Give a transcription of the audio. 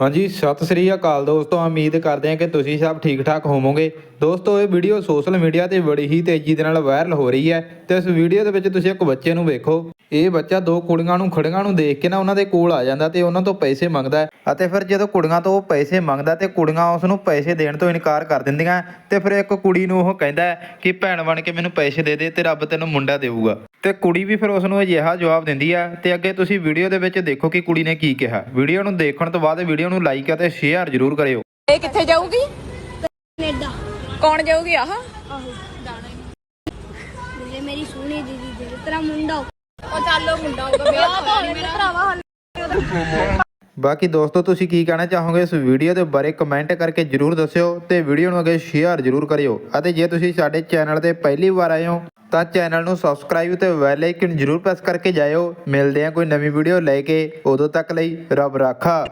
ਹਾਂਜੀ, ਸਤਿ ਸ੍ਰੀ ਅਕਾਲ ਦੋਸਤੋ, ਉਮੀਦ ਕਰਦੇ ਹਾਂ ਕਿ ਤੁਸੀਂ ਸਭ ਠੀਕ ਠਾਕ ਹੋਵੋਗੇ। ਦੋਸਤੋ, ਇਹ ਵੀਡੀਓ ਸੋਸ਼ਲ ਮੀਡੀਆ ਤੇ ਬੜੀ ਹੀ ਤੇਜ਼ੀ ਦੇ ਨਾਲ ਵਾਇਰਲ ਹੋ ਰਹੀ ਹੈ ਤੇ ਇਸ ਵੀਡੀਓ ਦੇ ਵਿੱਚ ਤੁਸੀਂ ਇੱਕ ਬੱਚੇ ਨੂੰ ਵੇਖੋ। ਇਹ ਬੱਚਾ ਦੋ ਕੁੜੀਆਂ ਨੂੰ, ਖੜੀਆਂ ਨੂੰ ਦੇਖ ਕੇ ਨਾ ਉਹਨਾਂ ਦੇ ਕੋਲ ਆ ਜਾਂਦਾ ਤੇ ਉਹਨਾਂ ਤੋਂ ਪੈਸੇ ਮੰਗਦਾ ਅਤੇ ਫਿਰ ਜਦੋਂ ਕੁੜੀਆਂ ਤੋਂ ਉਹ ਪੈਸੇ ਮੰਗਦਾ ਤੇ ਕੁੜੀਆਂ ਉਸ ਨੂੰ ਪੈਸੇ ਦੇਣ ਤੋਂ ਇਨਕਾਰ ਕਰ ਦਿੰਦੀਆਂ ਤੇ ਫਿਰ ਇੱਕ ਕੁੜੀ ਨੂੰ ਉਹ ਕਹਿੰਦਾ ਕਿ, ਭੈਣ ਬਣ ਕੇ ਮੈਨੂੰ ਪੈਸੇ ਦੇ ਦੇ ਤੇ ਰੱਬ ਤੈਨੂੰ ਮੁੰਡਾ ਦੇਊਗਾ। ਤੇ ਕੁੜੀ ਵੀ ਫਿਰ ਉਸ ਨੂੰ ਅਜਿਹਾ ਜਵਾਬ ਦਿੰਦੀ ਆ ਤੇ ਅੱਗੇ ਤੁਸੀਂ ਵੀਡੀਓ ਦੇ ਵਿੱਚ ਦੇਖੋ ਕਿ ਕੁੜੀ ਨੇ ਕੀ ਕਿਹਾ। ਵੀਡੀਓ ਨੂੰ ਦੇਖਣ ਤੋਂ ਬਾਅਦ ਵੀਡੀਓ ਨੂੰ ਲਾਈਕ ਅਤੇ ਸ਼ੇਅਰ ਜ਼ਰੂਰ ਕਰਿਓ। ਇਹ ਕਿੱਥੇ ਜਾਊਗੀ? ਕੈਨੇਡਾ। ਕੌਣ ਜਾਊਗੀ ਆਹ? ਆਹੋ ਜੇ ਮੇਰੀ ਸੋਹਣੀ ਦੀਦੀ ਦੇ ਤੇਰਾ ਮੁੰਡਾ ਉਹ ਚੱਲੋ ਮੁੰਡਾ ਹੋਊਗਾ ਵਿਆਹ ਤਾਂ ਹੋਣੇ ਮੇਰਾ ਭਰਾਵਾ ਬਾਕੀ ਦੋਸਤੋ ਤੁਸੀਂ ਕੀ ਕਹਿਣਾ ਚਾਹੋਗੇ ਇਸ ਵੀਡੀਓ ਦੇ ਬਾਰੇ ਕਮੈਂਟ ਕਰਕੇ ਜਰੂਰ ਦੱਸਿਓ ਤੇ ਵੀਡੀਓ ਨੂੰ ਅੱਗੇ ਸ਼ੇਅਰ ਜਰੂਰ ਕਰਿਓ। ਅਤੇ ਜੇ ਤੁਸੀਂ ਸਾਡੇ ਚੈਨਲ ਤੇ ਪਹਿਲੀ ਵਾਰ ਆਏ ਹੋ ਤਾਂ ਚੈਨਲ ਨੂੰ ਸਬਸਕ੍ਰਾਈਬ ਤੇ ਬੈਲ ਆਈਕਨ ਜਰੂਰ ਪ੍ਰੈਸ ਕਰਕੇ ਜਾਇਓ। ਮਿਲਦੇ ਹਾਂ ਕੋਈ ਨਵੀਂ ਵੀਡੀਓ ਲੈ ਕੇ। ਉਦੋਂ ਤੱਕ ਲਈ ਰੱਬ ਰਾਖਾ।